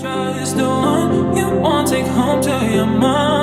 Trust the one you want, take home to your mama.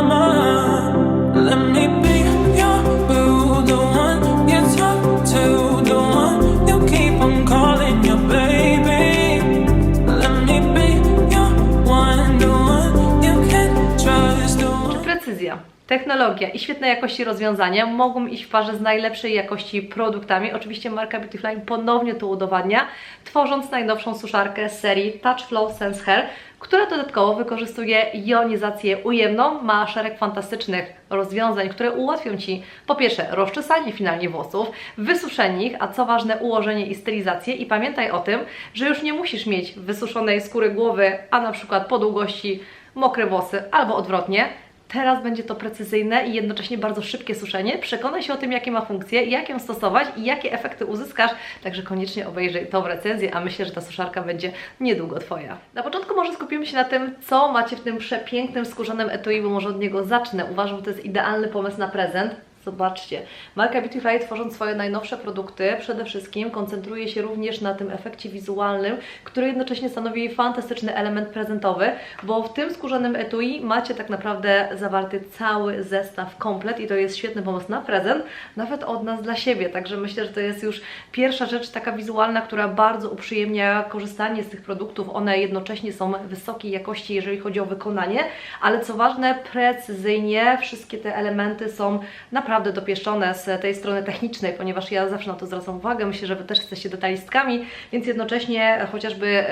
Precyzja, technologia i świetnej jakości rozwiązania mogą iść w parze z najlepszej jakości produktami. Oczywiście marka Beautyfly ponownie to udowadnia, tworząc najnowszą suszarkę serii Touch Flow Sense Hair, która dodatkowo wykorzystuje jonizację ujemną, ma szereg fantastycznych rozwiązań, które ułatwią Ci po pierwsze rozczesanie finalnie włosów, wysuszenie ich, a co ważne ułożenie i stylizację i pamiętaj o tym, że już nie musisz mieć wysuszonej skóry głowy, a na przykład po długości mokre włosy albo odwrotnie, Teraz będzie to precyzyjne i jednocześnie bardzo szybkie suszenie. Przekonaj się o tym, jakie ma funkcje, jak ją stosować i jakie efekty uzyskasz. Także koniecznie obejrzyj tą recenzję, a myślę, że ta suszarka będzie niedługo Twoja. Na początku może skupimy się na tym, co macie w tym przepięknym skórzanym etui, bo może od niego zacznę. Uważam, że to jest idealny pomysł na prezent. Zobaczcie, marka Beautyfly tworząc swoje najnowsze produkty przede wszystkim koncentruje się również na tym efekcie wizualnym, który jednocześnie stanowi fantastyczny element prezentowy, bo w tym skórzanym etui macie tak naprawdę zawarty cały zestaw komplet i to jest świetny pomysł na prezent, nawet od nas dla siebie, także myślę, że to jest już pierwsza rzecz taka wizualna, która bardzo uprzyjemnia korzystanie z tych produktów, one jednocześnie są wysokiej jakości, jeżeli chodzi o wykonanie, ale co ważne, precyzyjnie wszystkie te elementy są naprawdę dopieszczone z tej strony technicznej, ponieważ ja zawsze na to zwracam uwagę. Myślę, że Wy też jesteście detalistkami, więc jednocześnie chociażby.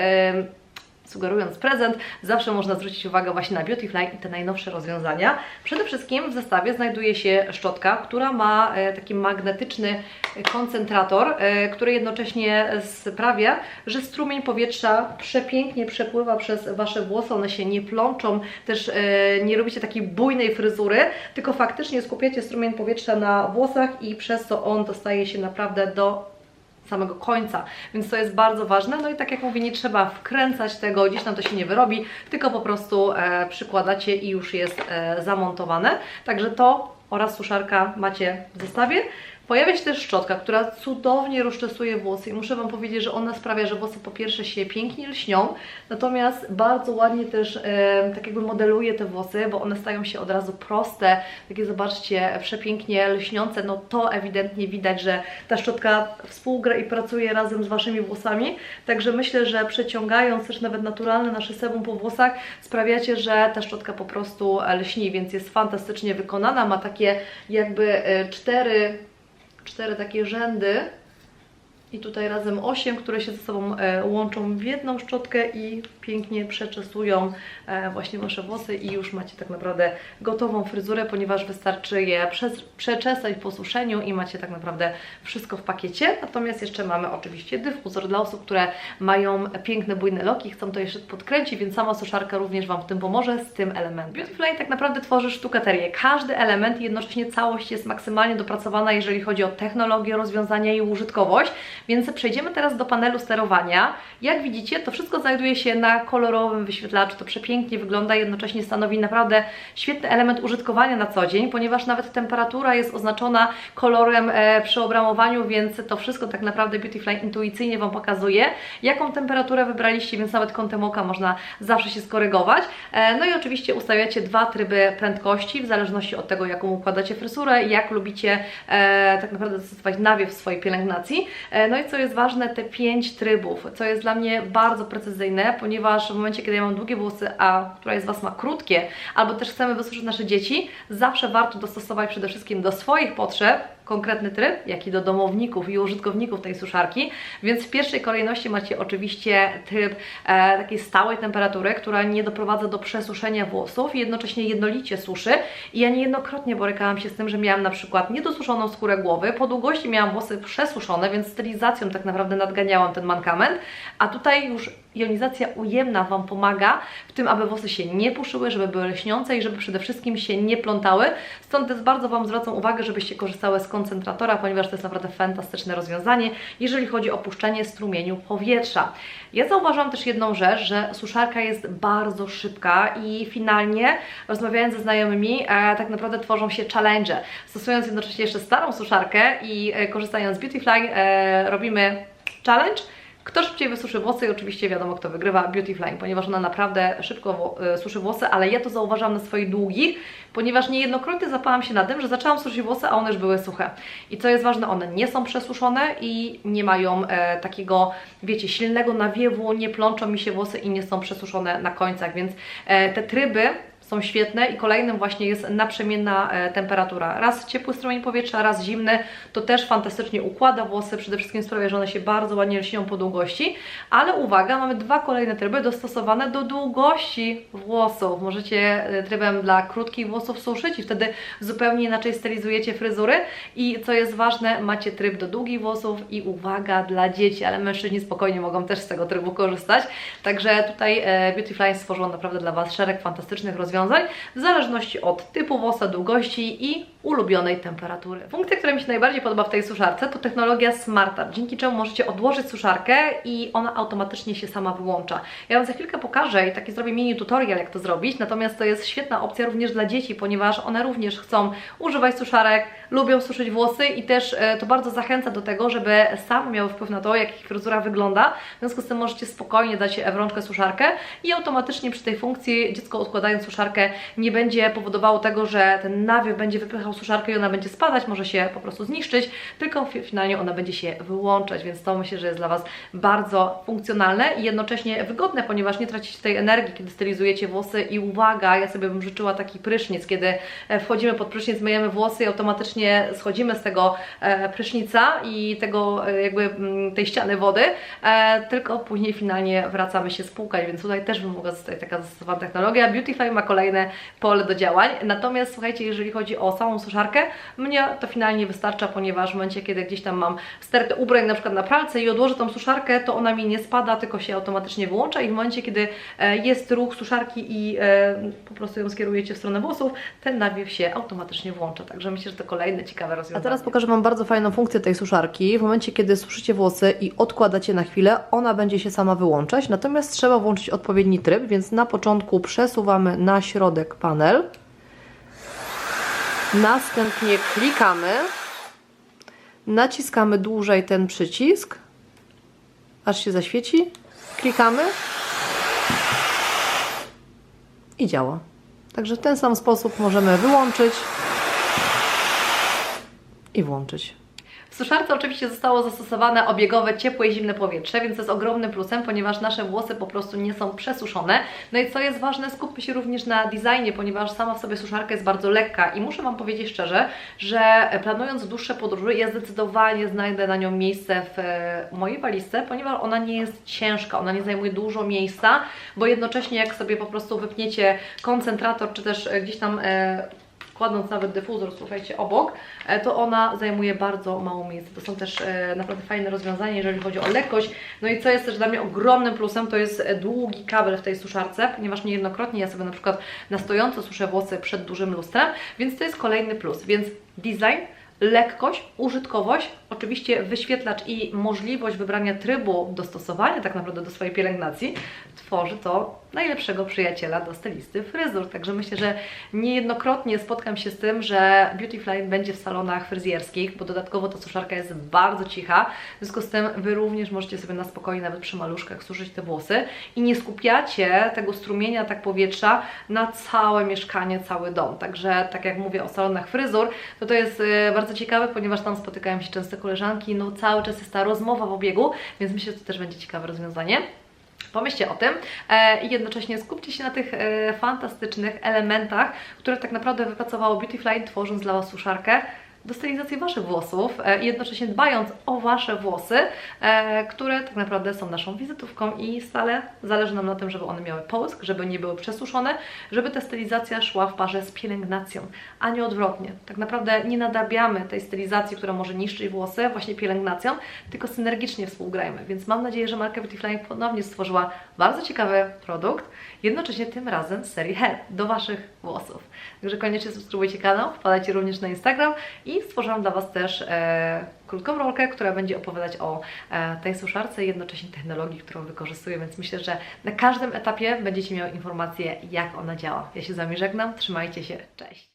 Sugerując prezent, zawsze można zwrócić uwagę właśnie na Beautyfly i te najnowsze rozwiązania. Przede wszystkim w zestawie znajduje się szczotka, która ma e, taki magnetyczny koncentrator, e, który jednocześnie sprawia, że strumień powietrza przepięknie przepływa przez Wasze włosy, one się nie plączą, też e, nie robicie takiej bujnej fryzury, tylko faktycznie skupiacie strumień powietrza na włosach i przez to on dostaje się naprawdę do samego końca, więc to jest bardzo ważne. No i tak jak mówię, nie trzeba wkręcać tego, gdzieś tam to się nie wyrobi, tylko po prostu e, przykładacie i już jest e, zamontowane. Także to oraz suszarka macie w zestawie. Pojawia się też szczotka, która cudownie rozczesuje włosy i muszę Wam powiedzieć, że ona sprawia, że włosy po pierwsze się pięknie lśnią, natomiast bardzo ładnie też e, tak jakby modeluje te włosy, bo one stają się od razu proste, takie zobaczcie, przepięknie lśniące, no to ewidentnie widać, że ta szczotka współgra i pracuje razem z Waszymi włosami, także myślę, że przeciągając też nawet naturalne nasze sebum po włosach, sprawiacie, że ta szczotka po prostu lśni, więc jest fantastycznie wykonana, ma takie jakby e, cztery cztery takie rzędy i tutaj razem osiem, które się ze sobą e, łączą w jedną szczotkę i pięknie przeczesują e, właśnie Wasze włosy i już macie tak naprawdę gotową fryzurę, ponieważ wystarczy je przeczesać po suszeniu i macie tak naprawdę wszystko w pakiecie. Natomiast jeszcze mamy oczywiście dyfuzor dla osób, które mają piękne, bujne loki, chcą to jeszcze podkręcić, więc sama suszarka również Wam w tym pomoże z tym elementem. Beautyfly tak naprawdę tworzy sztukaterię. Każdy element i jednocześnie całość jest maksymalnie dopracowana, jeżeli chodzi o technologię, rozwiązania i użytkowość, więc przejdziemy teraz do panelu sterowania. Jak widzicie, to wszystko znajduje się na kolorowym wyświetlaczu, to przepięknie wygląda, jednocześnie stanowi naprawdę świetny element użytkowania na co dzień, ponieważ nawet temperatura jest oznaczona kolorem e, przy obramowaniu, więc to wszystko tak naprawdę Beautyfly intuicyjnie Wam pokazuje, jaką temperaturę wybraliście, więc nawet kątem oka można zawsze się skorygować. E, no i oczywiście ustawiacie dwa tryby prędkości, w zależności od tego, jaką układacie fryzurę, jak lubicie e, tak naprawdę zastosować nawiew w swojej pielęgnacji. No i co jest ważne, te pięć trybów, co jest dla mnie bardzo precyzyjne, ponieważ w momencie, kiedy ja mam długie włosy, a która z Was ma krótkie, albo też chcemy wysuszyć nasze dzieci, zawsze warto dostosować przede wszystkim do swoich potrzeb konkretny tryb, jak i do domowników i użytkowników tej suszarki, więc w pierwszej kolejności macie oczywiście tryb e, takiej stałej temperatury, która nie doprowadza do przesuszenia włosów i jednocześnie jednolicie suszy. I ja niejednokrotnie borykałam się z tym, że miałam na przykład niedosuszoną skórę głowy, po długości miałam włosy przesuszone, więc stylizacją tak naprawdę nadganiałam ten mankament, a tutaj już jonizacja ujemna Wam pomaga w tym, aby włosy się nie puszyły, żeby były lśniące i żeby przede wszystkim się nie plątały. Stąd też bardzo Wam zwracam uwagę, żebyście korzystały z koncentratora, ponieważ to jest naprawdę fantastyczne rozwiązanie, jeżeli chodzi o puszczenie strumieniu powietrza. Ja zauważyłam też jedną rzecz, że suszarka jest bardzo szybka i finalnie, rozmawiając ze znajomymi, e, tak naprawdę tworzą się challenge. Stosując jednocześnie jeszcze starą suszarkę i e, korzystając z Beautyfly, e, robimy challenge, Kto szybciej wysuszy włosy i oczywiście wiadomo kto wygrywa Beauty Flying, ponieważ ona naprawdę szybko e, suszy włosy, ale ja to zauważam na swoich długich, ponieważ niejednokrotnie zapałam się na tym, że zaczęłam suszyć włosy, a one już były suche. I co jest ważne, one nie są przesuszone i nie mają e, takiego, wiecie, silnego nawiewu, nie plączą mi się włosy i nie są przesuszone na końcach, więc e, te tryby są świetne i kolejnym właśnie jest naprzemienna e, temperatura. Raz ciepły strumień powietrza, raz zimny, to też fantastycznie układa włosy, przede wszystkim sprawia, że one się bardzo ładnie lśnią po długości, ale uwaga, mamy dwa kolejne tryby dostosowane do długości włosów. Możecie e, trybem dla krótkich włosów suszyć i wtedy zupełnie inaczej stylizujecie fryzury i co jest ważne, macie tryb do długich włosów i uwaga dla dzieci, ale mężczyźni spokojnie mogą też z tego trybu korzystać. Także tutaj e, Beauty Fly stworzyło naprawdę dla Was szereg fantastycznych rozwiązań w zależności od typu włosa, długości i ulubionej temperatury. Funkcja, która mi się najbardziej podoba w tej suszarce to technologia Smart Up, dzięki czemu możecie odłożyć suszarkę i ona automatycznie się sama wyłącza. Ja Wam za chwilkę pokażę i taki zrobię mini tutorial jak to zrobić, natomiast to jest świetna opcja również dla dzieci, ponieważ one również chcą używać suszarek, lubią suszyć włosy i też e, to bardzo zachęca do tego, żeby same miały wpływ na to, jak ich fryzura wygląda. W związku z tym możecie spokojnie dać w rączkę suszarkę i automatycznie przy tej funkcji dziecko odkładając suszarkę nie będzie powodowało tego, że ten nawiew będzie wypychał suszarkę i ona będzie spadać, może się po prostu zniszczyć, tylko fi- finalnie ona będzie się wyłączać, więc to myślę, że jest dla Was bardzo funkcjonalne i jednocześnie wygodne, ponieważ nie tracicie tej energii, kiedy stylizujecie włosy i uwaga, ja sobie bym życzyła taki prysznic, kiedy e, wchodzimy pod prysznic, myjemy włosy i automatycznie schodzimy z tego e, prysznica i tego e, jakby mm, tej ściany wody, tylko później finalnie wracamy się spłukać, więc tutaj też by mogła zostać taka zastosowana technologia. Beautyfly ma kolejne pole do działań, natomiast słuchajcie, jeżeli chodzi o samą suszarkę, mnie to finalnie wystarcza, ponieważ w momencie, kiedy gdzieś tam mam stertę ubrań na przykład na pralce i odłożę tą suszarkę, to ona mi nie spada, tylko się automatycznie wyłącza i w momencie, kiedy e, jest ruch suszarki i e, po prostu ją skierujecie w stronę włosów, ten nawiew się automatycznie włącza, także myślę, że to kolejne ciekawe rozwiązanie. A teraz pokażę Wam bardzo fajną funkcję tej suszarki. W momencie, kiedy suszycie włosy i odkładacie na chwilę, ona będzie się sama wyłączać. Natomiast trzeba włączyć odpowiedni tryb, więc na początku przesuwamy na środek panel. Następnie klikamy. Naciskamy dłużej ten przycisk, aż się zaświeci. Klikamy i działa. Także w ten sam sposób możemy wyłączyć i włączyć. W suszarce oczywiście zostało zastosowane obiegowe, ciepłe i zimne powietrze, więc to jest ogromnym plusem, ponieważ nasze włosy po prostu nie są przesuszone. No i co jest ważne, skupmy się również na designie, ponieważ sama w sobie suszarka jest bardzo lekka i muszę Wam powiedzieć szczerze, że planując dłuższe podróże, ja zdecydowanie znajdę na nią miejsce w e, mojej walizce, ponieważ ona nie jest ciężka, ona nie zajmuje dużo miejsca, bo jednocześnie jak sobie po prostu wypniecie koncentrator, czy też e, gdzieś tam e, kładąc nawet dyfuzor, słuchajcie, obok, e, to ona zajmuje bardzo mało miejsca. To są też e, naprawdę fajne rozwiązania, jeżeli chodzi o lekkość. No i co jest też dla mnie ogromnym plusem, to jest długi kabel w tej suszarce, ponieważ niejednokrotnie ja sobie na przykład na stojąco suszę włosy przed dużym lustrem, więc to jest kolejny plus. Więc design, lekkość, użytkowość, oczywiście wyświetlacz i możliwość wybrania trybu dostosowania tak naprawdę do swojej pielęgnacji tworzy to najlepszego przyjaciela do stylisty fryzur. Także myślę, że niejednokrotnie spotkam się z tym, że Beauty Fly będzie w salonach fryzjerskich, bo dodatkowo ta suszarka jest bardzo cicha. W związku z tym Wy również możecie sobie na spokojnie, nawet przy maluszkach, suszyć te włosy i nie skupiacie tego strumienia, tak powietrza na całe mieszkanie, cały dom. Także tak jak mówię o salonach fryzur, to to jest e, bardzo ciekawe, ponieważ tam spotykają się często koleżanki, no cały czas jest ta rozmowa w obiegu, więc myślę, że to też będzie ciekawe rozwiązanie. Pomyślcie o tym e, i jednocześnie skupcie się na tych e, fantastycznych elementach, które tak naprawdę wypracowało Beautyfly, tworząc dla Was suszarkę do stylizacji Waszych włosów e, i jednocześnie dbając o Wasze włosy, e, które tak naprawdę są naszą wizytówką i stale zależy nam na tym, żeby one miały połysk, żeby nie były przesuszone, żeby ta stylizacja szła w parze z pielęgnacją, a nie odwrotnie. Tak naprawdę nie nadabiamy tej stylizacji, która może niszczyć włosy, właśnie pielęgnacją, tylko synergicznie współgrajmy. Więc mam nadzieję, że marka Beautyfly ponownie stworzyła bardzo ciekawy produkt, jednocześnie tym razem z serii Hair do Waszych włosów. Także koniecznie subskrybujcie kanał, wpadajcie również na Instagram i stworzyłam dla Was też e, krótką rolkę, która będzie opowiadać o e, tej suszarce i jednocześnie technologii, którą wykorzystuję, więc myślę, że na każdym etapie będziecie miały informacje, jak ona działa. Ja się z Wami żegnam, trzymajcie się, cześć!